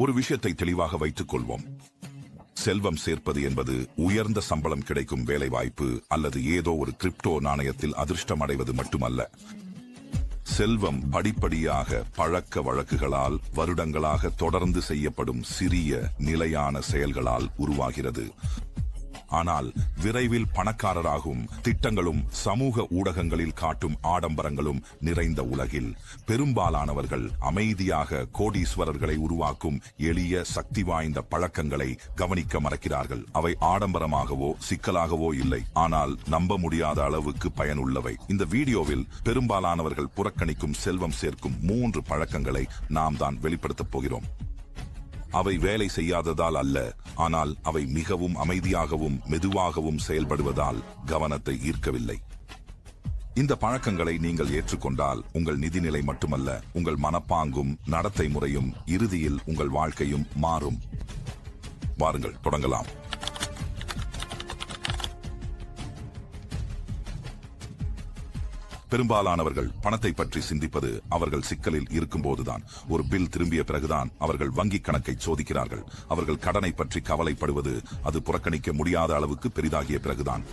ஒரு விஷயத்தை தெளிவாக வைத்துக் கொள்வோம் செல்வம் சேர்ப்பது என்பது உயர்ந்த சம்பளம் கிடைக்கும் வேலைவாய்ப்பு அல்லது ஏதோ ஒரு கிரிப்டோ நாணயத்தில் அதிர்ஷ்டம் அடைவது மட்டுமல்ல. செல்வம் படிப்படியாக பழக்க வழக்குகளால் வருடங்களாக தொடர்ந்து செய்யப்படும் சிறிய நிலையான செயல்களால் உருவாகிறது. ஆனால் விரைவில் பணக்காரராகும் திட்டங்களும் சமூக ஊடகங்களில் காட்டும் ஆடம்பரங்களும் நிறைந்த உலகில். பெரும்பாலானவர்கள் அமைதியாக கோடீஸ்வரர்களை உருவாக்கும் எளிய சக்தி வாய்ந்த பழக்கங்களை கவனிக்க மறக்கிறார்கள். அவை ஆடம்பரமாகவோ சிக்கலாகவோ இல்லை. ஆனால் நம்ப முடியாத அளவுக்கு பயனுள்ளவை. இந்த வீடியோவில் பெரும்பாலானவர்கள் புறக்கணிக்கும் செல்வம் சேர்க்கும் மூன்று பழக்கங்களை நாம் தான் வெளிப்படுத்தப் போகிறோம். அவை வேலை செய்யாததால் அல்ல ஆனால் அவை மிகவும் அமைதியாகவும் மெதுவாகவும் செயல்படுவதால் கவனத்தை ஈர்க்கவில்லை. இந்த பழக்கங்களை நீங்கள் ஏற்றுக்கொண்டால் உங்கள் நிதிநிலை மட்டுமல்ல உங்கள் மனப்பாங்கும் நடத்தை முறையும் இறுதியில் உங்கள் வாழ்க்கையும் மாறும். வாருங்கள் தொடங்கலாம். பெரும்பாலானவர்கள் பணத்தை பற்றி சிந்திப்பது அவர்கள் சிக்கலில் இருக்கும்போதுதான். ஒரு பில் திரும்பிய பிறகுதான் அவர்கள் வங்கிக் கணக்கை சோதிக்கிறார்கள். அவர்கள் கடனை பற்றி கவலைப்படுவது அது புறக்கணிக்க முடியாத அளவுக்கு பெரிதாகிய பிறகுதான்.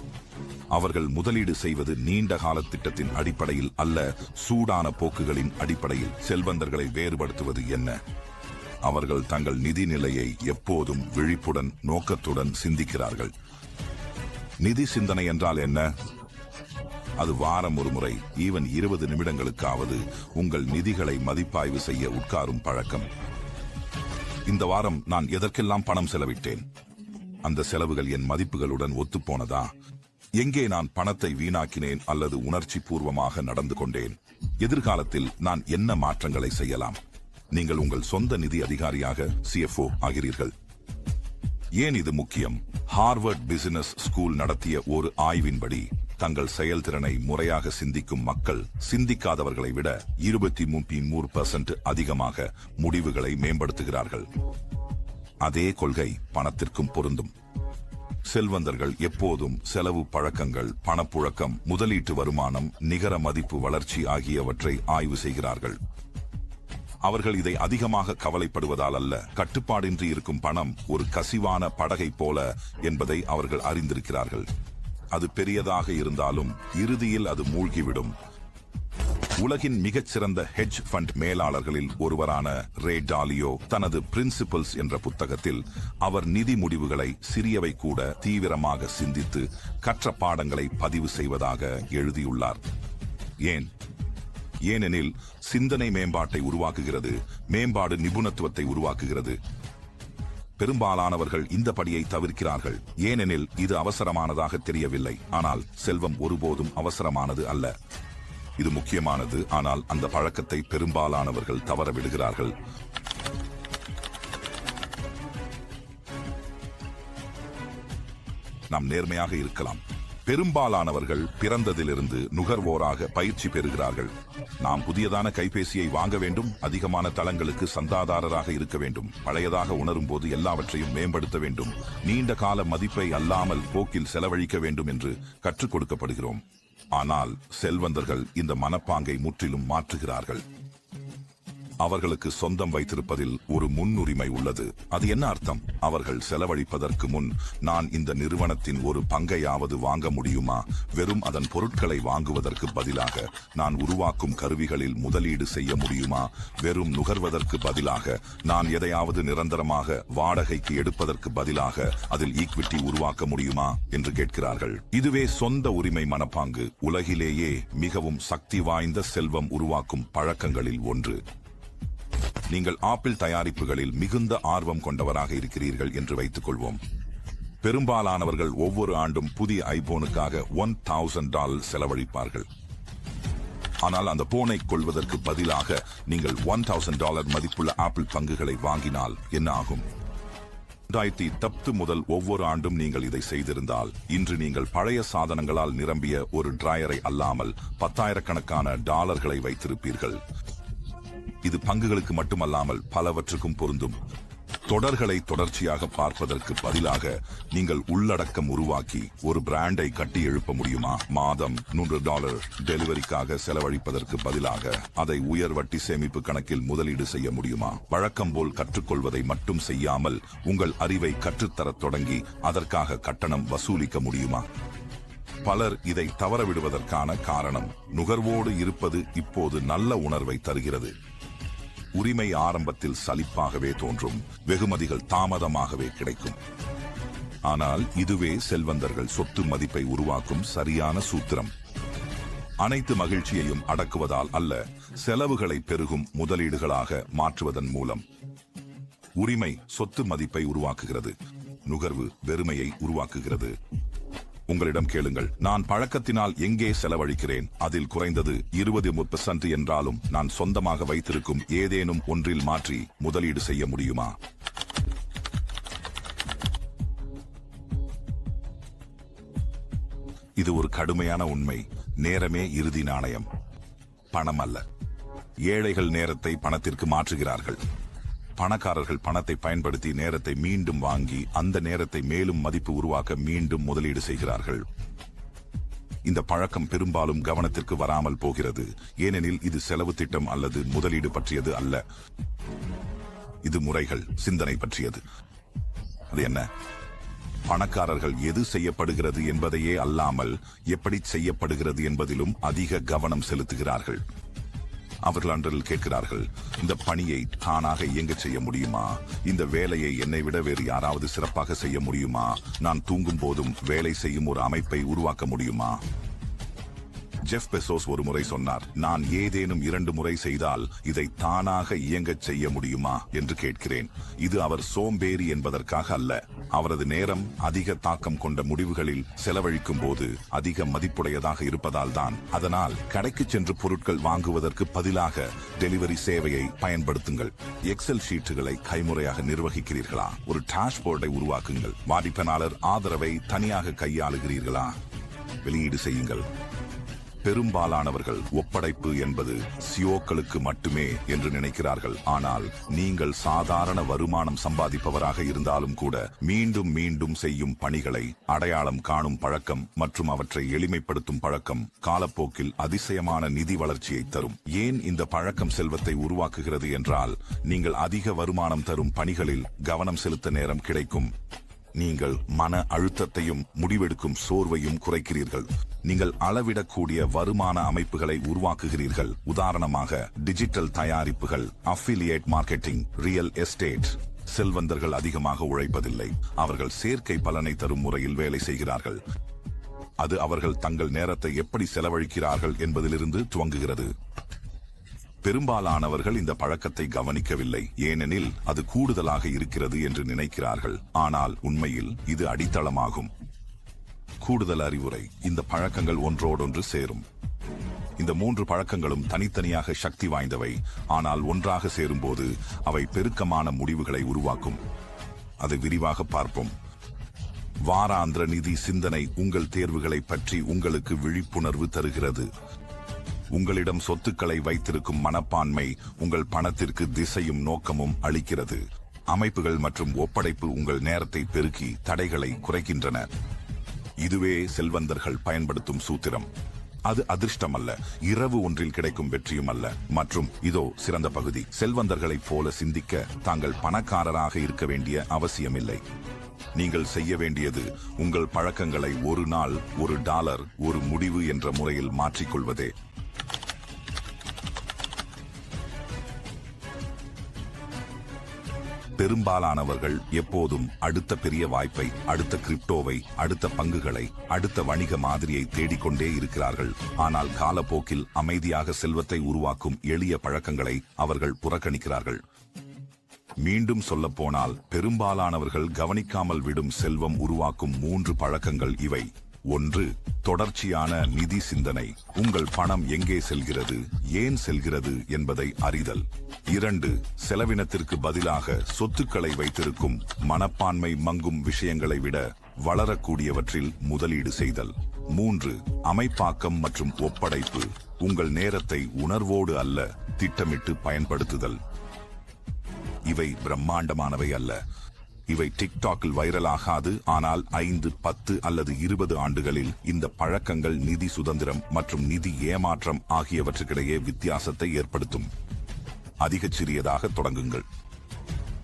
அவர்கள் முதலீடு செய்வது நீண்ட கால திட்டத்தின் அடிப்படையில் அல்ல சூடான போக்குகளின் அடிப்படையில் செல்வந்தர்களை வேறுபடுத்துவது என்ன? அவர்கள் தங்கள் நிதி நிலையை எப்போதும் விழிப்புடன் நோக்கத்துடன் சிந்திக்கிறார்கள். நிதி சிந்தனை என்றால் என்ன? அது வாரம் ஒரு முறை ஈவன் இருபது நிமிடங்களுக்காவது உங்கள் நிதிகளை மதிப்பாய்வு செய்ய உட்காரும் பழக்கம். இந்த வாரம் நான் எதற்கெல்லாம் பணம் செலவிட்டேன்? அந்த செலவுகள் என் மதிப்புகளுடன் ஒத்துப்போனதா? எங்கே நான் பணத்தை வீணாக்கினேன் அல்லது உணர்ச்சி பூர்வமாக நடந்து கொண்டேன்? எதிர்காலத்தில் நான் என்ன மாற்றங்களை செய்யலாம்? நீங்கள் உங்கள் சொந்த நிதி அதிகாரியாக சிஎஃப்ஓ ஆகிறீர்கள். ஏன் இது முக்கியம்? ஹார்வர்ட் பிசினஸ் ஸ்கூல் நடத்திய ஒரு ஆய்வின்படி தங்கள் செயல்திறனை முறையாக சிந்திக்கும் மக்கள் சிந்திக்காதவர்களை விட இருபத்தி மூன்று மூன்று பர்சன்ட் அதிகமாக முடிவுகளை மேம்படுத்துகிறார்கள். அதே கொள்கை பணத்திற்கும் பொருந்தும். செல்வந்தர்கள் எப்போதும் செலவு பழக்கங்கள் பணப்புழக்கம் முதலீட்டு வருமானம் நிகர மதிப்பு வளர்ச்சி ஆகியவற்றை ஆய்வு செய்கிறார்கள். அவர்கள் இதை அதிகமாக கவலைப்படுவதால் அல்ல கட்டுப்பாடின்றி இருக்கும் பணம் ஒரு கசிவான படகை போல என்பதை அவர்கள் அறிந்திருக்கிறார்கள். அது பெரியதாக இருந்தாலும் இறுதியில் அது மூழ்கிவிடும். உலகின் மிகச்சிறந்த ஹெட்ஜ் ஃபண்ட் மேலாளர்களில் ஒருவரான ரே டாலியோ தனது பிரின்சிபல்ஸ் என்ற புத்தகத்தில் அவர் நிதி முடிவுகளை சிறியவை கூட தீவிரமாக சிந்தித்து கற்ற பாடங்களை பதிவு செய்வதாக எழுதியுள்ளார். ஏன்? ஏனெனில் சிந்தனை மேம்பாட்டை உருவாக்குகிறது மேம்பாடு நிபுணத்துவத்தை உருவாக்குகிறது. பெரும்பாலானவர்கள் இந்த படியை தவிர்க்கிறார்கள். ஏனெனில் இது அவசரமானதாக தெரியவில்லை. ஆனால் செல்வம் ஒருபோதும் அவசரமானது அல்ல. இது முக்கியமானது. ஆனால் அந்த பழக்கத்தை பெரும்பாலானவர்கள் தவற விடுகிறார்கள். நாம் நேர்மையாக இருக்கலாம். பெரும்பாலானவர்கள் பிறந்ததிலிருந்து நுகர்வோராக பயிற்சி பெறுகிறார்கள். நாம் புதியதான கைபேசியை வாங்க வேண்டும் அதிகமான தளங்களுக்கு சந்தாதாரராக இருக்க வேண்டும் பழையதாக உணரும் போது எல்லாவற்றையும் மேம்படுத்த வேண்டும் நீண்ட கால மதிப்பை அல்லாமல் போக்கில் செலவழிக்க வேண்டும் என்று கற்றுக் கொடுக்கப்படுகிறோம். ஆனால் செல்வந்தர்கள் இந்த மனப்பாங்கை முற்றிலும் மாற்றுகிறார்கள். அவர்களுக்கு சொந்தம் வைத்திருப்பதில் ஒரு முன்னுரிமை உள்ளது. அது என்ன அர்த்தம்? அவர்கள் செலவழிப்பதற்கு முன் நான் இந்த நிறுவனத்தின் ஒரு பங்கையாவது வாங்க முடியுமா? வெறும் அதன் பொருட்களை வாங்குவதற்கு பதிலாக நான் உருவாக்கும் கருவிகளில் முதலீடு செய்ய முடியுமா? வெறும் நுகர்வதற்கு பதிலாக நான் எதையாவது நிரந்தரமாக வாடகைக்கு எடுப்பதற்கு பதிலாக அதில் ஈக்விட்டி உருவாக்க முடியுமா? என்று கேட்கிறார்கள். இதுவே சொந்த உரிமை மனப்பாங்கு. உலகிலேயே மிகவும் சக்தி வாய்ந்த செல்வம் உருவாக்கும் பழக்கங்களில் ஒன்று. நீங்கள் ஆப்பிள் தயாரிப்புகளில் மிகுந்த ஆர்வம் கொண்டவராக இருக்கிறீர்கள் என்று வைத்துக் கொள்வோம் பெரும்பாலானவர்கள் ஒவ்வொரு ஆண்டும் புதிய ஐபோனுக்காக ஒன் தௌசண்ட் டாலர் செலவழிப்பார்கள். ஆனால் அந்த போனை கொள்வதற்கு பதிலாக நீங்கள் ஒன் தௌசண்ட் டாலர் மதிப்புள்ள ஆப்பிள் பங்குகளை வாங்கினால் என்ன ஆகும்? ரெண்டாயிரத்தி பத்து முதல் ஒவ்வொரு ஆண்டும் நீங்கள் இதை செய்திருந்தால் இன்று நீங்கள் பழைய சாதனங்களால் நிரம்பிய ஒரு டிராயரை அல்லாமல் பத்தாயிரக்கணக்கான டாலர்களை வைத்திருப்பீர்கள். இது பங்குகளுக்கு மட்டுமல்லாமல் பலவற்றுக்கும் பொருந்தும். தொடர்களை தொடர்ச்சியாக பார்ப்பதற்கு பதிலாக நீங்கள் உள்ளடக்கம் உருவாக்கி ஒரு பிராண்டை கட்டி எழுப்ப முடியுமா? மாதம் நூறு டாலர் டெலிவரிக்காக செலவழிப்பதற்கு பதிலாக அதை உயர் வட்டி சேமிப்பு கணக்கில் முதலீடு செய்ய முடியுமா? வழக்கம் போல் கற்றுக்கொள்வதை மட்டும் செய்யாமல் உங்கள் அறிவை கற்றுத்தரத் தொடங்கி அதற்காக கட்டணம் வசூலிக்க முடியுமா? பலர் இதை தவறவிடுவதற்கான காரணம் நுகர்வோடு இருப்பது இப்போது நல்ல உணர்வை தருகிறது. உரிமை ஆரம்பத்தில் சலிப்பாகவே தோன்றும் வெகுமதிகள் தாமதமாகவே கிடைக்கும். ஆனால் இதுவே செல்வந்தர்கள் சொத்து மதிப்பை உருவாக்கும் சரியான சூத்திரம். அனைத்து மகிழ்ச்சியையும் அடக்குவதால் அல்ல செலவுகளை பெருகும் முதலீடுகளாக மாற்றுவதன் மூலம். உரிமை சொத்து மதிப்பை உருவாக்குகிறது நுகர்வு வெறுமையை உருவாக்குகிறது. உங்களிடம் கேளுங்கள். நான் பழக்கத்தினால் எங்கே செலவழிக்கிறேன்? அதில் குறைந்தது இருபது முப்பது என்றாலும் நான் சொந்தமாக வைத்திருக்கும் ஏதேனும் ஒன்றில் மாற்றி முதலீடு செய்ய முடியுமா? இது ஒரு கடுமையான உண்மை. நேரமே இறுதி நாணயம். பணம் அல்ல. ஏழைகள் நேரத்தை பணத்திற்கு மாற்றுகிறார்கள். பணக்காரர்கள் பணத்தை பயன்படுத்தி நேரத்தை மீண்டும் வாங்கி அந்த நேரத்தை மேலும் மதிப்பு உருவாக்க மீண்டும் முதலீடு செய்கிறார்கள். இந்த பழக்கம் பெரும்பாலும் கவனத்திற்கு வராமல் போகிறது. ஏனெனில் இது செலவு திட்டம் அல்லது முதலீடு பற்றியது அல்ல. இது முறைகள் சிந்தனை பற்றியது. அது என்ன? பணக்காரர்கள் எது செய்யப்படுகிறது என்பதையே அல்லாமல் எப்படி செய்யப்படுகிறது என்பதிலும் அதிக கவனம் செலுத்துகிறார்கள். அவர்கள் அன்றில் கேட்கிறார்கள் இந்த பணியை தானாக இயங்க செய்ய முடியுமா? இந்த வேலையை என்னை விட வேறு யாராவது சிறப்பாக செய்ய முடியுமா? நான் தூங்கும் போதும் வேலை செய்யும் ஒரு அமைப்பை உருவாக்க முடியுமா? ஜெஃப் பெசோஸ் ஒரு முறை சொன்னார் நான் ஏதேனும் இரண்டு முறை செய்தால் இதை தானாக இயங்கச் செய்ய முடியுமா? என்று கேட்கிறேன். இது அவர் சோம்பேறி என்பதற்காக அல்ல. அவரது நேரம் அதிக தாக்கம் கொண்ட முடிவுகளில் செலவழிக்கும் போது அதிக மதிப்புடையதாக இருப்பதால் தான். அதனால் கடைக்கு சென்று பொருட்கள் வாங்குவதற்கு பதிலாக டெலிவரி சேவையை பயன்படுத்துங்கள். எக்ஸல் ஷீட்டுகளை கைமுறையாக நிர்வகிக்கிறீர்களா? ஒரு டாஷ்போர்டை உருவாக்குங்கள். வாடிப்பனாளர் ஆதரவை தனியாக கையாளுகிறீர்களா? வெளியீடு செய்யுங்கள். பெரும்பாலானவர்கள் ஒப்படைப்பு என்பது சியோக்களுக்கு மட்டுமே என்று நினைக்கிறார்கள். ஆனால் நீங்கள் சாதாரண வருமானம் சம்பாதிப்பவராக இருந்தாலும் கூட மீண்டும் மீண்டும் செய்யும் பணிகளை அடையாளம் காணும் பழக்கம் மற்றும் அவற்றை எளிமைப்படுத்தும் பழக்கம் காலப்போக்கில் அதிசயமான நிதி வளர்ச்சியை தரும். ஏன் இந்த பழக்கம் செல்வத்தை உருவாக்குகிறது என்றால் நீங்கள் அதிக வருமானம் தரும் பணிகளில் கவனம் செலுத்த நேரம் கிடைக்கும். நீங்கள் மன அழுத்தத்தையும் முடிவெடுக்கும் சோர்வையும் குறைக்கிறீர்கள். நீங்கள் அளவிடக்கூடிய வருமான அமைப்புகளை உருவாக்குகிறீர்கள். உதாரணமாக டிஜிட்டல் தயாரிப்புகள் அஃபிலியேட் மார்க்கெட்டிங் ரியல் எஸ்டேட் செல்வந்தர்கள் அதிகமாக உழைப்பதில்லை. அவர்கள் சேர்க்கை பலனை தரும் முறையில் வேலை செய்கிறார்கள். அது அவர்கள் தங்கள் நேரத்தை எப்படி செலவழிக்கிறார்கள் என்பதிலிருந்து துவங்குகிறது. பெரும்பாலானவர்கள் இந்த பழக்கத்தை கவனிக்கவில்லை. ஏனெனில் அது கூடுதலாக இருக்கிறது என்று நினைக்கிறார்கள். ஆனால் உண்மையில் இது அடித்தளமாகும். கூடுதல் அறிவுரை. இந்த பழக்கங்கள் ஒன்றோடொன்று சேரும். இந்த மூன்று பழக்கங்களும் தனித்தனியாக சக்தி வாய்ந்தவை. ஆனால் ஒன்றாக சேரும்போது அவை பெருக்கமான முடிவுகளை உருவாக்கும். அதை விரிவாக பார்ப்போம். வாராந்திர நிதி சிந்தனை உங்கள் தேர்வுகளை பற்றி உங்களுக்கு விழிப்புணர்வு தருகிறது. உங்களிடம் சொத்துக்களை வைத்திருக்கும் மனப்பான்மை உங்கள் பணத்திற்கு திசையும் நோக்கமும் அளிக்கிறது. அமைப்புகள் மற்றும் ஒப்படைப்பு உங்கள் நேரத்தை பெருக்கி தடைகளை குறைக்கின்றன. இதுவே செல்வந்தர்கள் பயன்படுத்தும் சூத்திரம். அது அதிர்ஷ்டம் அல்ல இரவு ஒன்றில் கிடைக்கும் வெற்றியும் அல்ல. மற்றும் இதோ சிறந்த பகுதி. செல்வந்தர்களைப் போல சிந்திக்க தாங்கள் பணக்காரராக இருக்க வேண்டிய அவசியமில்லை. நீங்கள் செய்ய வேண்டியது உங்கள் பழக்கங்களை ஒரு நாள் ஒரு டாலர் ஒரு முடிவு என்ற முறையில் மாற்றிக்கொள்வதே. பெரும்பாலானவர்கள் எப்போதும் அடுத்த பெரிய வாய்ப்பை அடுத்த கிரிப்டோவை அடுத்த பங்குகளை அடுத்த வணிக மாதிரியை தேடிக்கொண்டே இருக்கிறார்கள். ஆனால் காலப்போக்கில் அமைதியாக செல்வத்தை உருவாக்கும் எளிய பழக்கங்களை அவர்கள் புறக்கணிக்கிறார்கள். மீண்டும் சொல்லப்போனால் பெரும்பாலானவர்கள் கவனிக்காமல் விடும் செல்வம் உருவாக்கும் மூன்று பழக்கங்கள் இவை. ஒன்று தொடர்ச்சியான நிதி சிந்தனை. உங்கள் பணம் எங்கே செல்கிறது ஏன் செல்கிறது என்பதை அறிதல். இரண்டு செலவினத்திற்கு பதிலாக சொத்துக்களை வைத்திருக்கும் மனப்பான்மை மங்கும் விஷயங்களை விட வளரக்கூடியவற்றில் முதலீடு செய்தல். மூன்று அமைப்பாக்கம் மற்றும் ஒப்படைப்பு. உங்கள் நேரத்தை உணர்வோடு அல்ல திட்டமிட்டு பயன்படுத்துதல். இவை பிரம்மாண்டமானவை அல்ல. இவை டிக்டாக்கில் வைரலாகாது ஆனால் ஐந்து பத்து அல்லது இருபது ஆண்டுகளில் இந்த பழக்கங்கள் நிதி சுதந்திரம் மற்றும் நிதி ஏமாற்றம் ஆகியவற்றுக்கிடையே வித்தியாசத்தை ஏற்படுத்தும். அதிகச் சிறியதாக தொடங்குங்கள்.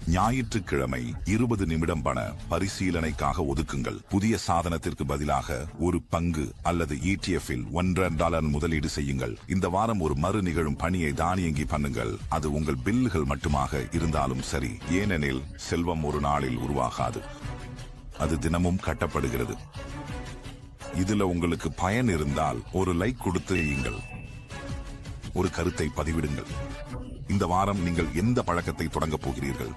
ஞாயிற்றுக்கிழமை இருபது நிமிடம் பண பரிசீலனைக்காக ஒதுக்குங்கள். புதிய சாதனத்திற்கு பதிலாக ஒரு பங்கு அல்லது ETF ஒன்றரை டாலர் முதலீடு செய்யுங்கள். இந்த வாரம் ஒரு மறு நிகழும் பணியை தானியங்கி பண்ணுங்கள். அது உங்கள் பில்லுகள் மட்டுமாக இருந்தாலும் சரி. ஏனெனில் செல்வம் ஒரு நாளில் உருவாகாது. அது தினமும் கட்டப்படுகிறது. இதுல உங்களுக்கு பயன் இருந்தால் ஒரு லைக் கொடுத்து ஒரு கருத்தை பதிவிடுங்கள். இந்த வாரம் நீங்கள் எந்த பழக்கத்தை தொடங்கப் போகிறீர்கள்?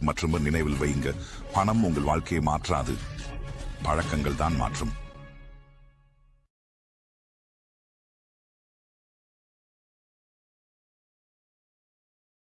மற்றும் நினைவில் வையுங்க பணம் உங்கள் வாழ்க்கையை மாற்றாது. பழக்கங்கள் தான் மாற்றும்.